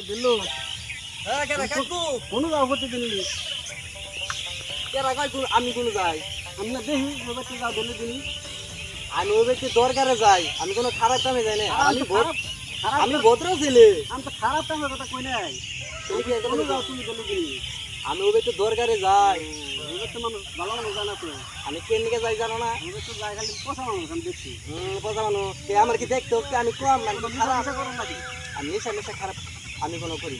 দিল্লু হ্যাঁ কেন যাও কাকু আমি কোনো যাই? আমি না দেখি ওই যাও বলে দিনি আমি ওই ব্যক্তি দরকারে যাই? আমি কোনো খারাপ কামে যাই না আমি আমি ভদ্র ছেলে। আমি তো খারাপ টাইমের কথা কই নাই। তুমি যাও তুমি বলে দিনি আমি ওই ব্যক্তি দরকারে যাই? আমি কেন দিকে যাই জানো না? দেখছি। আমার কি দেখতে? আমি কম আমি খারাপ। আমি এসে খারাপ আমি কোনো করি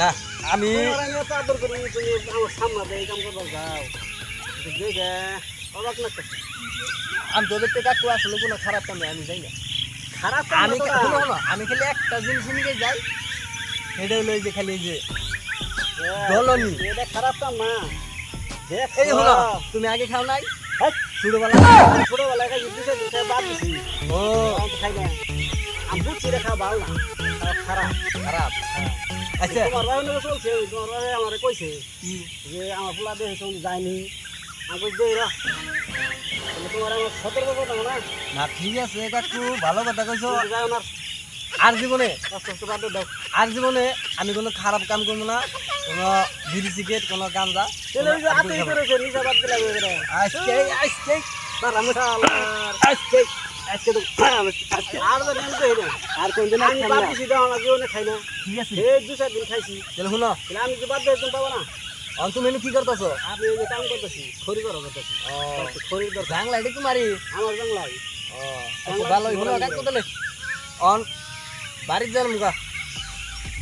না। আমি লাগছি একটা আদর করি তুমি আমার সামনে কাম করবার যাও অবাক না আমি তো দেখতে কাকু আসলে কোনো খারাপ কামে আমি যাই না। খারাপ আমি আমি খালি একটা জিনিস নিয়ে যাই। এটা হলো যে খালি যে দলনি। এটা খারাপ কাম না। এই হলো তুমি আগে খাও নাই? হেৎ, ছোটবেলা খাই দিছে দিছে বাদ দিছি। ও। খাই না। আমি বুঝছি রে খাওয়া ভালো না খাওয়া খারাপ। খারাপ আচ্ছা। তোমার ভাই নেবে চলছে তোমার ভাই আমার কইছে কি? যে আমার ফুলা দেখে সঙ্গে যায়নি। আমি বলছি দেই রা। তোমার আমার সতর্ক কথা না। না ঠিক আছে কাকু ভালো কথা কইছো। তুমি যাও না আর জীবনে আস্তে আস্তে বাদ আর জীবনে আমি কোনো খারাপ কাম করব না। কোনো বিড়ি সিগারেট কোনো করে আজকে আজকে। আজকে। আজকে তো আর তো নিয়ম তো হইনা আর কোনদিন আর আমি দিছি দাও আমার জীবনে খাই না। ঠিক আছে। এই দু চার দিন খাইছি। তাহলে শুনো। তাহলে আমি যে বাদ দিয়ে তুমি পাবো না। অন তুমি কি করতেছো? আমি এই যে কাম করতেছি খড়ি করা করতেছি। খড়ির দরকার। জাংলা এটা কি মারি? আমার বাংলায়। ও ভালো হলো কাকু তাহলে অন বাড়ির যান মুখা।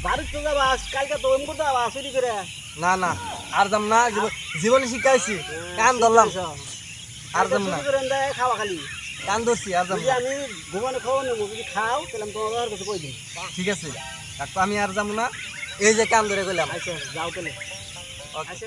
বাড়ির তো যাবা কালকে তো এম করতে যাবা চুরি করে। না না আর যাম না জীবন- শিখাইছি কান ধরলাম। আর যাম না। খাওয়া খালি। কান ধরছি আর যাম আমি ঘুমানো খাওয়া নেব যদি খাও তাহলে আমি তোমার কাছে কই দিই ঠিক আছে। আমি আর যাম না। এই যে কান ধরে গেলাম আচ্ছা যাও তাহলে। আচ্ছা